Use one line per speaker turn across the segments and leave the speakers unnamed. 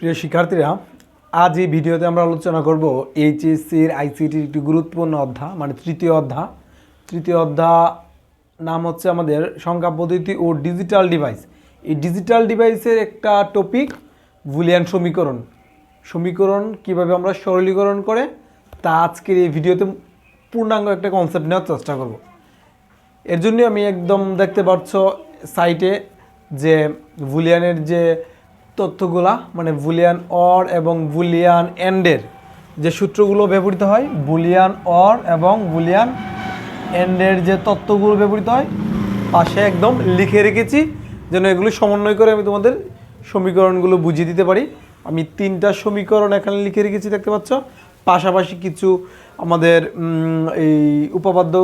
প্রিয় শিক্ষার্থীরা, আজ এই ভিডিওতে আমরা আলোচনা করব এইচএসসির আইসিটির একটি গুরুত্বপূর্ণ অধ্যা মানে তৃতীয় অধ্যা তৃতীয় অধ্যা নাম হচ্ছে আমাদের সংখ্যা, পদ্ধতি ও ডিজিটাল ডিভাইস। এই ডিজিটাল ডিভাইসের একটা টপিক, বুলিয়ান সমীকরণ। সমীকরণ কীভাবে আমরা সরলীকরণ করে, তা আজকের এই ভিডিওতে পূর্ণাঙ্গ একটা কনসেপ্ট নেওয়ার চেষ্টা করব। এর জন্য আমি একদম দেখতে পাচ্ছ সাইটে যে বুলিয়ানের যে তথ্যগুলা মানে বুলিয়ান অর এবং বুলিয়ান এন্ডের যে সূত্রগুলো ব্যবহৃত হয়, বুলিয়ান অর এবং বুলিয়ান এন্ডের যে তত্ত্বগুলো ব্যবহৃত হয়, পাশে একদম লিখে রেখেছি, যেন এগুলো সমন্বয় করে আমি তোমাদের সমীকরণগুলো বুঝিয়ে দিতে পারি। আমি তিনটা সমীকরণ এখানে লিখে রেখেছি, দেখতে পাচ্ছ? পাশাপাশি কিছু আমাদের এই উপপাদ্য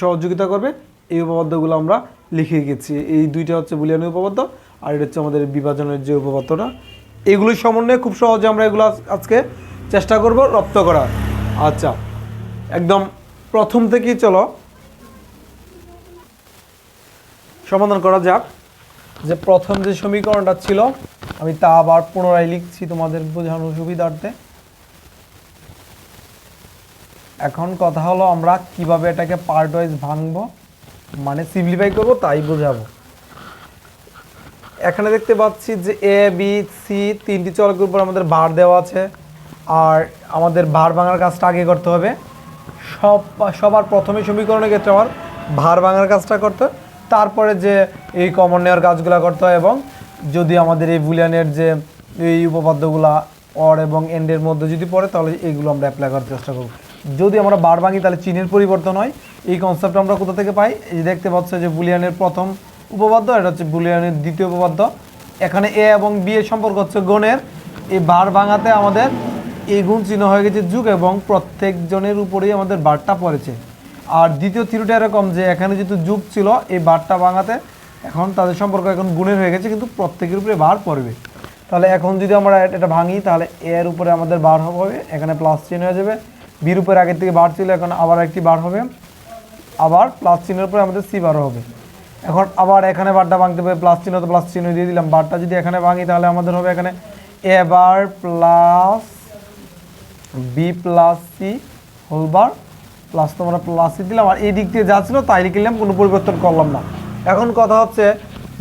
সহযোগিতা করবে, এই উপপাদ্যগুলো আমরা লিখে রেখেছি। এই দুইটা হচ্ছে বুলিয়ানের উপপাদ্য আর এটা হচ্ছে আমাদের বিভাজনের যে উপপাদ্যটা। এগুলোর সমন্বয়ে খুব সহজে আমরা এগুলো আজকে চেষ্টা করব রপ্ত করার। আচ্ছা একদম প্রথম থেকেই চলো। সমাধান করা যাক। যে প্রথম যে সমীকরণটা ছিল, আমি তা আবার পুনরায় লিখছি তোমাদের বোঝানোর সুবিধার্থে। এখন কথা হলো আমরা কীভাবে এটাকে পার্ট ওয়াইজ ভাঙবো মানে সিম্পলিফাই করব, তাই বোঝাবো। এখানে দেখতে পাচ্ছি যে এ বি সি তিনটি চলকের উপর আমাদের বার দেওয়া আছে। আর আমাদের ভার ভাঙার কাজটা আগে করতে হবে। সব, সবার প্রথমে সমীকরণের ক্ষেত্রে আমার ভার ভাঙার কাজটা করতে তারপরে যে এই কমন নেওয়ার কাজগুলো করতে হয় এবং যদি আমাদের এই বুলিয়ানের যে এই উপপাদ্যগুলা অর এবং এন্ডের মধ্যে যদি পড়ে, তাহলে এইগুলো আমরা অ্যাপ্লাই করার চেষ্টা করব। যদি আমরা বার ভাঙি, তাহলে চিহ্নের পরিবর্তন হয়। এই কনসেপ্ট আমরা কোথা থেকে পাই? দেখতে পাচ্ছ যে বুলিয়ানের প্রথম উপপাদ্য, এটা হচ্ছে বুলিয়ানের দ্বিতীয় উপপাদ্য। এখানে এ এবং বি এর সম্পর্ক হচ্ছে গণের। এই বার ভাঙাতে আমাদের এই গুণ চিহ্ন হয়ে গেছে যুগ এবং প্রত্যেকজনের উপরেই আমাদের বারটা পড়েছে। আর দ্বিতীয় থিরুটা এরকম যে এখানে যেহেতু যুগ ছিল, এই বারটা ভাঙাতে এখন তাদের সম্পর্ক এখন গুণের হয়ে গেছে, কিন্তু প্রত্যেকের উপরে বার পড়বে। তাহলে এখন যদি আমরা এটা ভাঙি, তাহলে এর উপরে আমাদের বার হবে, এখানে প্লাস চিহ্ন হয়ে যাবে। বির উপরে আগের থেকে বার ছিল, এখন আবার একটি বার হবে। আবার প্লাস চিহ্নের উপরে আমাদের সি বার হবে। এখন আবার এখানে বারটা ভাঙতে হবে প্লাস চিহ্ন তো প্লাস চিহ্ন দিয়ে দিলাম। বারটা যদি এখানে ভাঙি তাহলে আমাদের হবে এখানে A bar plus B plus C whole bar plus তোমরা প্লাস সি দিলাম। আর এই দিক দিয়ে যা ছিল তাই লিখে নিলাম কোনো পরিবর্তন করলাম না। এখন কথা হচ্ছে,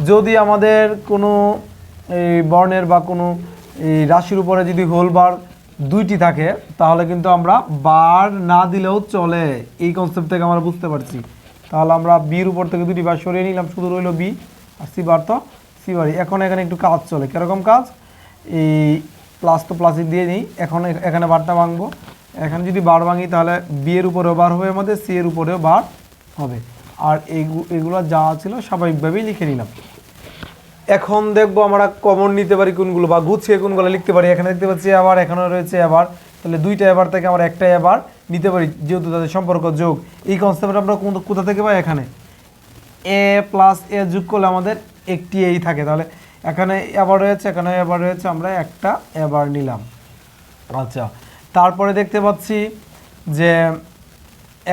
যদি আমাদের কোনো এই বর্ণের বা কোনো এই রাশির উপরে যদি হোল বার দুইটি থাকে, তাহলে কিন্তু আমরা বার না দিলেও চলে। এই কনসেপ্ট থেকে আমরা বুঝতে পারছি। তাহলে আমরা বির উপর থেকে দুটি বার সরিয়ে নিলাম, শুধু রইল বি আর সি বার তো সি বারই এখন এখানে একটু কাজ চলে। কীরকম কাজ? এই প্লাস তো প্লাসই দিয়ে নিই। এখন এখানে বারটা ভাঙবো। এখানে যদি বার ভাঙি, তাহলে বি এর উপরেও বার হবে আমাদের সি এর উপরেও বার হবে। আর এগুলো যা ছিল স্বাভাবিকভাবেই লিখে নিলাম। এখন দেখব আমরা কমন নিতে পারি কোনগুলো বা গুছিয়ে কোনগুলো লিখতে পারি। এখানে দেখতে পাচ্ছি আবার এখানে রয়েছে আবার। তাহলে দুইটা এবার থেকে আমরা একটা এবার নিতে পারি, যেহেতু তাদের সম্পর্ক যোগ। এই কনসেপ্ট আমরা কোথা থেকে পাই এখানে? এ প্লাস এ যোগ করলে আমাদের একটি এই থাকে। তাহলে এখানে এবার রয়েছে, এখানে এবার রয়েছে, আমরা একটা এবার নিলাম। আচ্ছা তারপরে দেখতে পাচ্ছি যে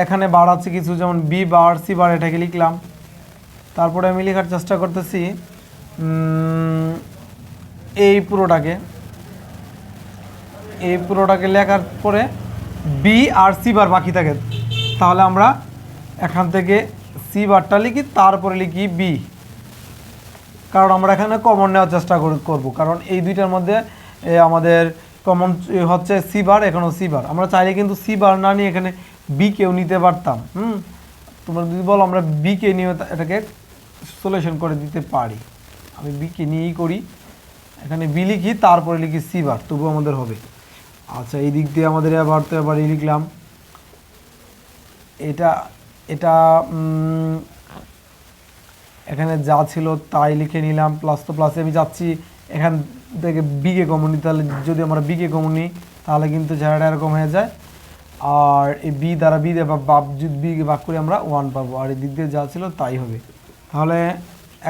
এখানে বার আছে কিছু, যেমন বি বার সি বার, এটাকে লিখলাম। তারপরে আমি লেখার চেষ্টা করতেছি এই পুরোটাকে। এই পুরোটাকে লেখার পরে বি আর সি বার বাকি থাকে। তাহলে আমরা এখান থেকে সি বারটা লিখি, তারপরে লিখি বি কারণ আমরা এখানে কমন নেওয়ার চেষ্টা কর- করব। কারণ এই দুইটার মধ্যে আমাদের কমন হচ্ছে সি বার, এখানেও সি বার। আমরা চাইলে কিন্তু সি বার না নিয়ে এখানে বি কেও নিতে পারতাম। হুম? তোমরা যদি বলো আমরা বি কে নিয়ে এটাকে সলিউশন করে দিতে পারি। আমি বি কে নিয়েই করি। এখানে বি লিখি, তারপরে লিখি সি বার তবু আমাদের হবে। আচ্ছা এই দিক দিয়ে আমাদের এবার তো এই লিখলাম। এটা এটা এখানে যা ছিল তাই লিখে নিলাম প্লাস তো প্লাসে আমি যাচ্ছি। এখান থেকে বিকে কমন তাহলে যদি আমরা বিকে কমন নিই তাহলে কিন্তু জায়গাটা এরকম হয়ে যায়। আর এই বি দ্বারা বি, বা বাপ যদি বি বাক করে আমরা ওয়ান পাবো। আর এই দিক দিয়ে যা ছিল তাই হবে। তাহলে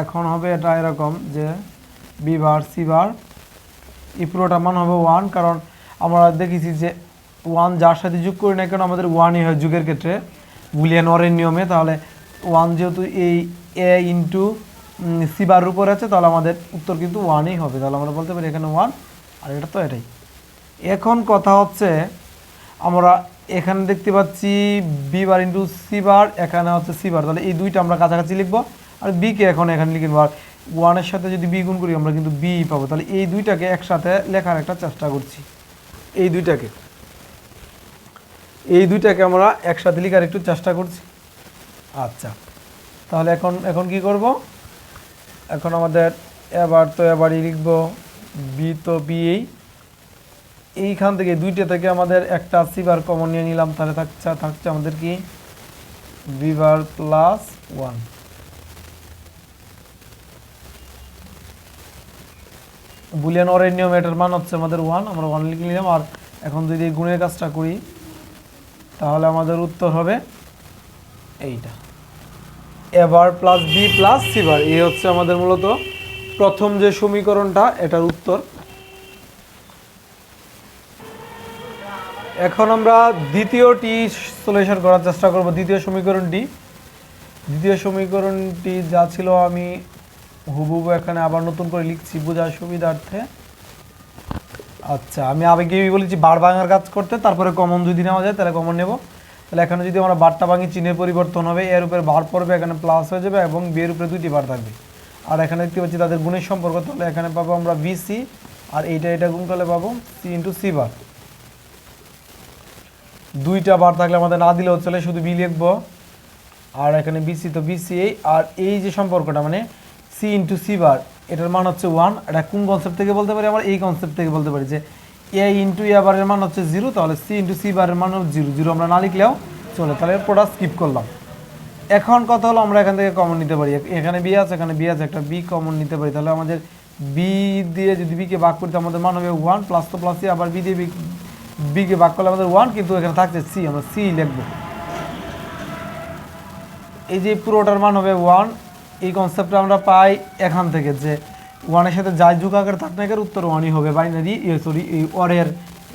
এখন হবে এটা এরকম যে বি বার সি বার এই পুরোটা মান হবে ওয়ান কারণ আমরা দেখেছি যে ওয়ান যার সাথে যোগ করি না কেন আমাদের ওয়ানই হয় যুগের ক্ষেত্রে। বুলিয়ান ওয়ারের নিয়মে, তাহলে ওয়ান যেহেতু এই এ ইন্টু সি বার উপর আছে, তাহলে আমাদের উত্তর কিন্তু ওয়ানই হবে। তাহলে আমরা বলতে পারি এখানে ওয়ান আর এটা তো এটাই। এখন কথা হচ্ছে, আমরা এখানে দেখতে পাচ্ছি B bar into C bar, এখানে হচ্ছে সি বার। তাহলে এই দুইটা আমরা কাছাকাছি লিখব, আর বি কে এখন এখানে লিখে নেব। আর ওয়ানের সাথে যদি বি গুণ করি, আমরা কিন্তু বি পাবো। তাহলে এই দুইটাকে একসাথে লেখার একটা চেষ্টা করছি। এই দুইটাকে। এই দুইটাকে আমরা একসাথে লিখার একটু চেষ্টা করছি। আচ্ছা তাহলে এখন এখন কি করব? এখন আমাদের এবার তো এবারই লিখব বি তো বি এই। এইখান থেকে দুইটা থেকে আমাদের একটা সিবার কমন নিয়ে নিলাম, তাহলে থাকছে থাকছে আমাদের কি? B bar plus one Boolean অরের নিয়ম এটার মান হচ্ছে আমাদের ওয়ান আমরা ওয়ান লিখে নিলাম, আর এখন যদি এই গুণের কাজটা করি, তাহলে আমাদের উত্তর হবে এইটা। এবার প্লাস বি প্লাস সিবার এই হচ্ছে আমাদের মূলত প্রথম যে সমীকরণটা, এটার উত্তর। এখন আমরা দ্বিতীয়টি সলিউশন করার চেষ্টা করব, দ্বিতীয় সমীকরণটি। দ্বিতীয় সমীকরণটি যা ছিল আমি হুবহু এখানে আবার নতুন করে লিখছি বোঝার সুবিধার্থে। আচ্ছা আমি আবেগে বলেছি বার ভাঙার কাজ করতে, তারপরে কমন যদি নেওয়া যায় তাহলে কমন নেব। তাহলে এখানে যদি আমরা বারটা ভাঙি, চিহ্নের পরিবর্তন হবে, এর উপরে বার পড়বে, এখানে প্লাস হয়ে যাবে এবং বিয়ের উপরে দুইটি বার থাকবে। আর এখানে দেখতে পাচ্ছি তাদের গুণের সম্পর্ক, তাহলে এখানে পাবো আমরা বি সি আর এইটা এটা গুণ করলে পাবো সি ইন্টু সি বার দুইটা বার থাকলে আমাদের না দিলেও চলে, শুধু বি লিখব। আর এখানে বিসি তো বিসি এই আর এই যে সম্পর্কটা মানে সি ইন্টু সি বার এটার মান হচ্ছে ওয়ান এটা কোন কনসেপ্ট থেকে বলতে পারি? আমরা এই কনসেপ্ট থেকে বলতে পারি যে এ ইন্টু এ বারের মান হচ্ছে জিরো তাহলে সি ইন্টু সি বারের মান হচ্ছে জিরো জিরো আমরা না লিখলেও চলে। তাহলে প্রোডাক্ট স্কিপ করলাম। এখন কথা হলো আমরা এখান থেকে কমন নিতে পারি। এখানে বি আছে, এখানে বি আছে, একটা বি কমন নিতে পারি। তাহলে আমাদের বি দিয়ে যদি বিকে ভাগ করি আমাদের মান হবে ওয়ান প্লাস তো প্লাস আবার বি দিয়ে বিকে ভাগ করলে আমাদের ওয়ান কিন্তু এখানে থাকছে সি আমরা সি লিখব। এই যে পুরোটার মান হবে ওয়ান এই কনসেপ্টটা আমরা পাই এখান থেকে যে ওয়ানের সাথে যাই যুগ আকার থাক না উত্তর ওয়ানই হবে। বাইনারি সরি এই অরের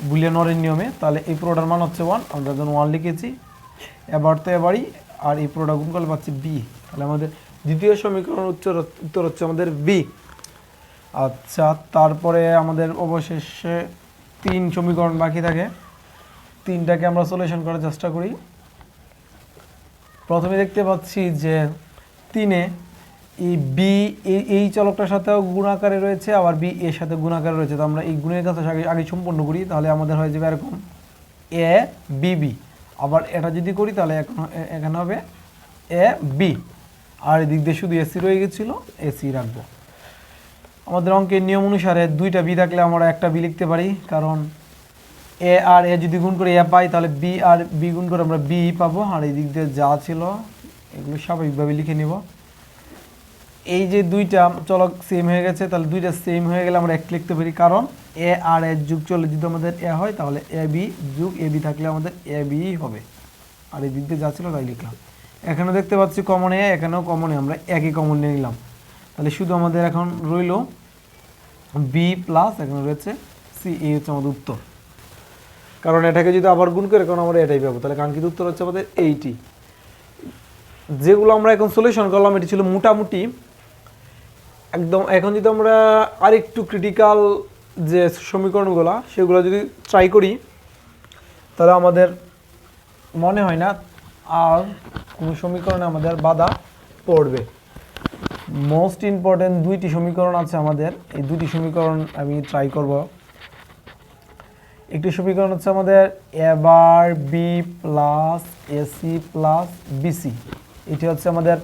বুলিয়ান অরের নিয়মে। তাহলে এই পুরোটার মান হচ্ছে ওয়ান আমরা যখন ওয়ান লিখেছি, এবার তো এবারই আর এই পুরোটা গুণ করলে পাচ্ছি বি তাহলে আমাদের দ্বিতীয় সমীকরণ উত্তর উত্তর হচ্ছে আমাদের বি আচ্ছা তারপরে আমাদের অবশেষে তিন সমীকরণ বাকি থাকে। তিনটাকে আমরা সলিউশন করার চেষ্টা করি। প্রথমে দেখতে পাচ্ছি যে তিনে বি এই চলকটার সাথেও গুণাকারে রয়েছে, আবার বি এর সাথে গুণাকারে রয়েছে। তো আমরা এই গুণের কাছে আগে আগে সম্পূর্ণ করি, তাহলে আমাদের হয়ে যাবে এরকম এ বি বি আবার এটা যদি করি, তাহলে এখন এখানে হবে এ বি আর এদিক দিয়ে শুধু এসি রয়ে গেছিল এসি রাখব। আমাদের অঙ্কের নিয়ম অনুসারে দুইটা বি থাকলে আমরা একটা বি লিখতে পারি, কারণ এ আর এ যদি গুণ করে এ পাই, তাহলে বি আর বি গুণ করে আমরা বি পাবো। আর এই দিক দিয়ে যা ছিল, এগুলো স্বাভাবিকভাবে লিখে নিব। এই যে দুইটা চলক সেম হয়ে গেছে, তাহলে দুইটা সেম হয়ে গেলে আমরা এক লিখতে পারি। কারণ এ আর এর যুগ চলে যদি আমাদের এ হয়, তাহলে এ বি যুগ এ বি থাকলে আমাদের এ বি হবে। আর এই দিক দিয়ে যা ছিল তাই লিখলাম। এখানে দেখতে পাচ্ছি কমন এ এখানেও কমন এ আমরা একই কমন নিয়ে নিলাম। তাহলে শুধু আমাদের এখন রইল বি প্লাস এখানে রয়েছে সি এই হচ্ছে আমাদের উত্তর। কারণ এটাকে যদি আবার গুণ করে, কারণ আমরা এটাই পাবো। তাহলে কাঙ্ক্ষিত উত্তর হচ্ছে আমাদের এইটি যেগুলো আমরা এখন সলিউশন করলাম, এটি ছিল মোটামুটি একদম, এখন যদি আমরা আরেকটু ক্রিটিক্যাল যে সমীকরণগুলো, সেগুলো যদি ট্রাই করি, তাহলে আমাদের মনে হয় না আর কোনো সমীকরণে আমাদের বাধা পড়বে। মোস্ট ইম্পর্টেন্ট দুইটি সমীকরণ আছে আমাদের, এই দুইটি সমীকরণ আমি ট্রাই করব। একটি সমীকরণ হচ্ছে আমাদের এবার B plus AC plus BC এটি হচ্ছে আমাদের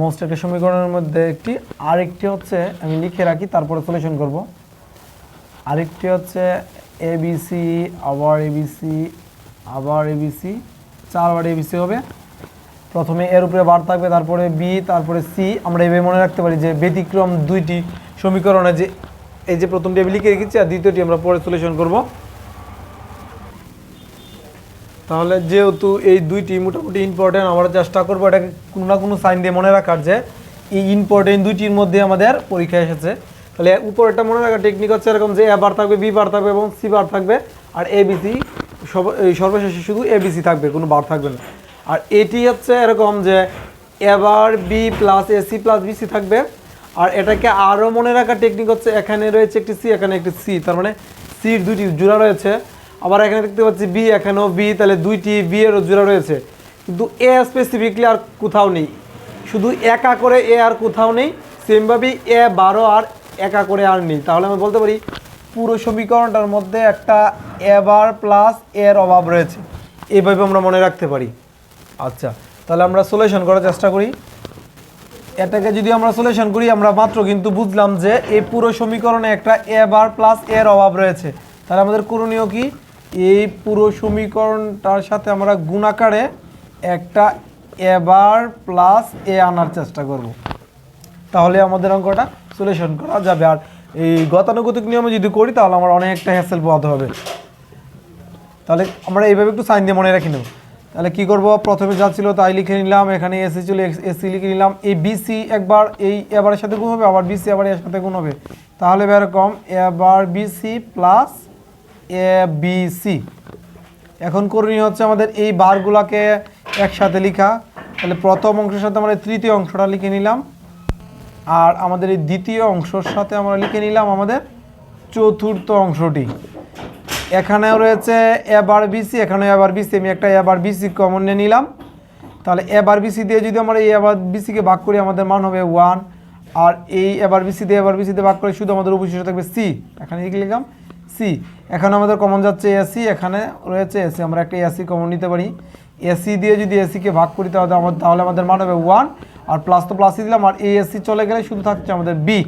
মোস্ট একটা সমীকরণের মধ্যে একটি, আরেকটি হচ্ছে আমি লিখে রাখি, তারপরে সলিউশন করব। আরেকটি হচ্ছে এবিসি আবার এবিসি আবার এবিসি চারবার এবিসি হবে। প্রথমে এর উপরে বার থাকবে, তারপরে বি তারপরে সি আমরা এভাবে মনে রাখতে পারি যে ব্যতিক্রম দুইটি সমীকরণে যে, এই যে প্রথমটি আমি লিখে রেখেছি আর দ্বিতীয়টি আমরা পরে সলিউশন করব। তাহলে যেহেতু এই দুইটি মোটামুটি ইম্পর্টেন্ট আমরা চেষ্টা করব এটাকে কোনো না কোনো সাইন দিয়ে মনে রাখার যে এই ইম্পর্টেন্ট দুইটির মধ্যে আমাদের পরীক্ষা এসেছে। তাহলে উপরেরটা মনে রাখার টেকনিক হচ্ছে এরকম যে এ বার থাকবে বি বার থাকবে এবং সি বার থাকবে আর এ বিসি সব সর্বশেষে শুধু এ বিসি থাকবে, কোনো বার থাকবে না। আর এটি হচ্ছে এরকম যে এবার B plus AC plus BC থাকবে। আর এটাকে আরও মনে রাখার টেকনিক হচ্ছে এখানে রয়েছে একটি সি এখানে একটি সি তার মানে সির দুটি জোড়া রয়েছে। আবার এখানে দেখতে পাচ্ছি বি এখানেও বি তাহলে দুইটি বি এরও জোড়া রয়েছে। কিন্তু এ স্পেসিফিকলি আর কোথাও নেই। শুধু একা করে এ আর কোথাও নেই সেমভাবেই এ বারো আর একা করে আর নেই। তাহলে আমি বলতে পারি, পুরো সমীকরণটার মধ্যে একটা এবার প্লাস এর অভাব রয়েছে। এইভাবে আমরা মনে রাখতে পারি। আচ্ছা তাহলে আমরা সলিউশন করার চেষ্টা করি। এটাকে যদি আমরা সলিউশন করি, আমরা মাত্র কিন্তু বুঝলাম যে এই পুরো সমীকরণে একটা এ বার প্লাস এর অভাব রয়েছে। তাহলে আমাদের করণীয় কি? এই পুরো সমীকরণটার সাথে আমরা গুণাকারে একটা এবার প্লাস এ আনার চেষ্টা করব। তাহলে আমাদের অঙ্কটা সলিউশন করা যাবে। আর এই গতানুগতিক নিয়মে যদি করি, তাহলে আমার অনেকটা হ্যাসেল পোহাতে হবে। তাহলে আমরা এইভাবে একটু সাইন দিয়ে মনে রাখি নেব। তাহলে কি করব? প্রথমে যা ছিল তাই লিখে নিলাম। এখানে এসি ছিল এসি লিখে নিলাম। এই বিসি একবার এই এবারের সাথে গুণ হবে, আবার বিসি আবার এর সাথে গুণ হবে। তাহলে এরকম এবার বিসি প্লাস এ বিসি এখন করণীয় হচ্ছে আমাদের এই বারগুলাকে একসাথে লেখা। তাহলে প্রথম অংশের সাথে আমরা তৃতীয় অংশটা লিখে নিলাম। আর আমাদের এই দ্বিতীয় অংশের সাথে আমরা লিখে নিলাম আমাদের চতুর্থ অংশটি। এখানেও রয়েছে এবার বিসি এখানে এবার বিসি আমি একটা এবার বিসি কমন নিয়ে নিলাম। তাহলে এবার বিসি দিয়ে যদি আমরা এই এবার বিসিকে ভাগ করি, আমাদের মান হবে ওয়ান আর এই এবার বিসি দিয়ে এবার বিসি দিয়ে ভাগ করে শুধু আমাদের অবশিষ্ট থাকবে সি এখানে কি লিখলাম সি এখানে আমাদের কমন যাচ্ছে এসি এখানে রয়েছে এসি আমরা একটা এসি কমন নিতে পারি। এসি দিয়ে যদি এসিকে ভাগ করি, তাহলে আমাদের তাহলে আমাদের মান হবে ওয়ান আর প্লাস তো প্লাসই দিলাম, আর এই এসি চলে গেলে শুধু থাকছে আমাদের বি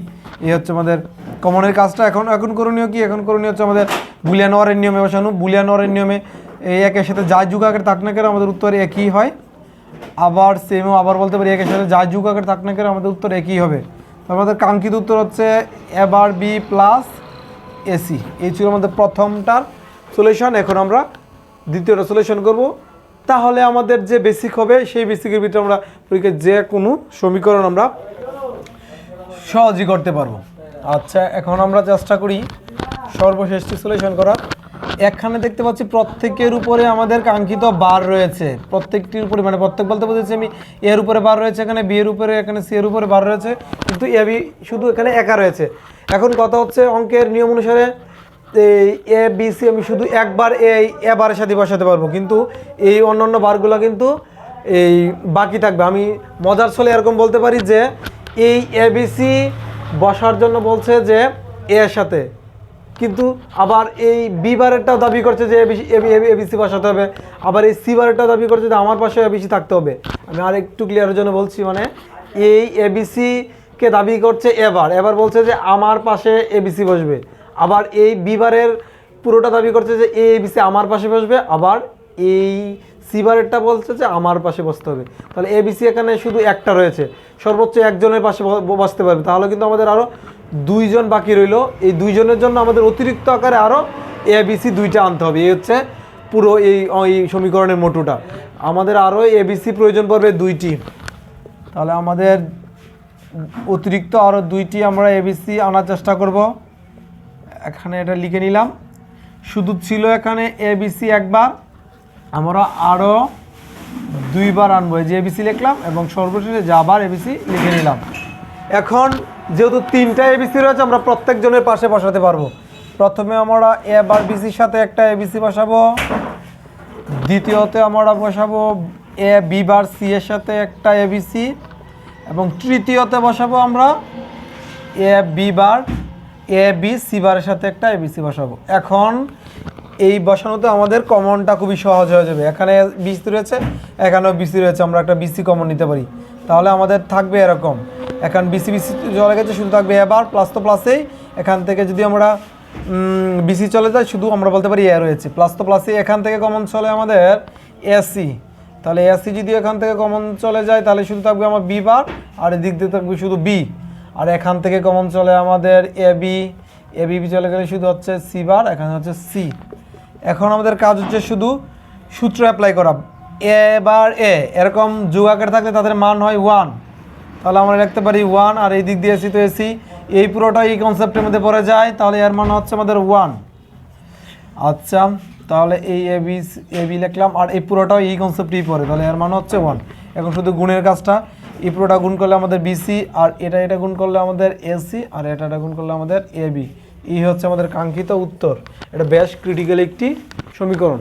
এই হচ্ছে আমাদের কমনের কাজটা। এখন এখন করণীয় কি? এখন করণীয় হচ্ছে আমাদের বুলিয়ান ওয়ারের নিয়মে বসানো। বুলিয়ান ওয়ারের নিয়মে এই একের সাথে যা যুগ আগের থাক না কেন আমাদের উত্তর একই হয়? আবার সেমও আবার বলতে পারি, একের সাথে যা যুগ আগের থাক না কেন আমাদের উত্তর একই হবে? আমাদের কাঙ্ক্ষিত উত্তর হচ্ছে এবার বি প্লাস এসি। এই ছিল আমাদের প্রথমটার সলিউশন এখন আমরা দ্বিতীয়টা সলিউশন করব। তাহলে আমাদের যে বেসিক হবে, সেই বেসিকের ভিতরে আমরা পরীক্ষায় যে কোনো সমীকরণ আমরা সহজই করতে পারব। আচ্ছা এখন আমরা চেষ্টা করি সর্বশেষটি সলিউশন করার। এখানে দেখতে পাচ্ছি প্রত্যেকের উপরে আমাদের কাঙ্ক্ষিত বার রয়েছে। প্রত্যেকটির উপরে মানে প্রত্যেক বলতে বুঝেছি আমি, এর উপরে বার রয়েছে এখানে, বি এর উপরে, এখানে সি এর উপরে বার রয়েছে। কিন্তু এ, বি শুধু এখানে একা রয়েছে। এখন কথা হচ্ছে অঙ্কের নিয়ম অনুসারে এই এ বি সি আমি শুধু একবার এই এ বারের সাথে বসাতে পারব। কিন্তু এই অন্যান্য বারগুলো কিন্তু এই বাকি থাকবে। আমি মজার ছলে এরকম বলতে পারি যে এই এবিসি বসার জন্য বলছে যে এ এর সাথে। কিন্তু আবার এই বি বারেরটাও দাবি করছে যে এ এবিসি বসাতে হবে। আবার এই সি বারেরটাও দাবি করছে যে আমার পাশে এবিসি থাকতে হবে। আমি আর একটু ক্লিয়ারের জন্য বলছি মানে এই এ এবিসি কে দাবি করছে এবার? এবার বলছে যে আমার পাশে এবিসি বসবে। আবার এই বিবারের পুরোটা দাবি করছে যে এ বিসি আমার পাশে বসবে। আবার এই সিবারেরটা বলছে যে আমার পাশে বসতে হবে। তাহলে এবিসি এখানে শুধু একটা রয়েছে। সর্বোচ্চ একজনের পাশে বসতে পারবে। তাহলে কিন্তু আমাদের আরও দুইজন বাকি রইল। এই দুইজনের জন্য আমাদের অতিরিক্ত আকারে আরও এবিসি দুইটা আনতে হবে। এই হচ্ছে পুরো এই এই সমীকরণের মোটুটা। আমাদের আরও এবিসি প্রয়োজন পড়বে দুইটি। তাহলে আমাদের অতিরিক্ত আরও দুইটি আমরা এবিসি আনার চেষ্টা করব। এখানে এটা লিখে নিলাম। শুধু ছিল এখানে এবিসি একবার। আমরা আরও দুইবার আনব। যে এবিসি লিখলাম এবং সর্বশেষে যে আবার এবিসি লিখে নিলাম। এখন যেহেতু তিনটা এবিসি রয়েছে, আমরা প্রত্যেকজনের পাশে বসাতে পারব। প্রথমে আমরা এ বার বিসির সাথে একটা এবিসি বসাবো। দ্বিতীয়তে আমরা বসাবো এ বি বার সি এর সাথে একটা এবিসি এবং তৃতীয়তে বসাবো আমরা A, B bar, A, B, C বারের সাথে একটা এবিসি বসাবো। এখন এই বসানোতে আমাদের কমনটা খুবই সহজ হয়ে যাবে। এখানে বিসি রয়েছে, এখানেও বিসি রয়েছে, আমরা একটা বিসি কমন নিতে পারি। তাহলে আমাদের থাকবে এরকম। এখন বিসি বিসি চলে গেছে, শুধু থাকবে এবার প্লাস তো প্লাসেই এখান থেকে যদি আমরা বিসি চলে যায় শুধু আমরা বলতে পারি এ রয়েছে। প্লাস তো প্লাসে এখান থেকে কমন চলে আমাদের এসি তাহলে এসি যদি এখান থেকে কমন চলে যায়, তাহলে শুধু থাকবে আমার বি বার আর এদিক দিয়ে থাকবে শুধু বি আর এখান থেকে কমন চলে আমাদের এ বি এ বি চলে গেলে শুধু হচ্ছে সি বার এখানে হচ্ছে সি এখন আমাদের কাজ হচ্ছে শুধু সূত্র অ্যাপ্লাই করা। এ বার এ এরকম যোগ আকারে থাকলে তাদের মান হয় ওয়ান তাহলে আমরা লিখতে পারি ওয়ান আর এই দিক দিয়ে এসি তো এসি এই পুরোটা এই কনসেপ্টের মধ্যে পড়ে যায়, তাহলে এর মান হচ্ছে আমাদের ওয়ান আচ্ছা। তাহলে এই এ বি এ বি লিখলাম, আর এই পুরোটাও এই কনসেপ্টই পড়ে, তাহলে এর মানে হচ্ছে ওয়ান এখন শুধু গুণের কাজটা, এই পুরোটা গুণ করলে আমাদের বিসি আর এটা এটা গুণ করলে আমাদের এসি আর এটা এটা গুণ করলে আমাদের এ বি এই হচ্ছে আমাদের কাঙ্ক্ষিত উত্তর। এটা বেশ ক্রিটিক্যাল একটি সমীকরণ।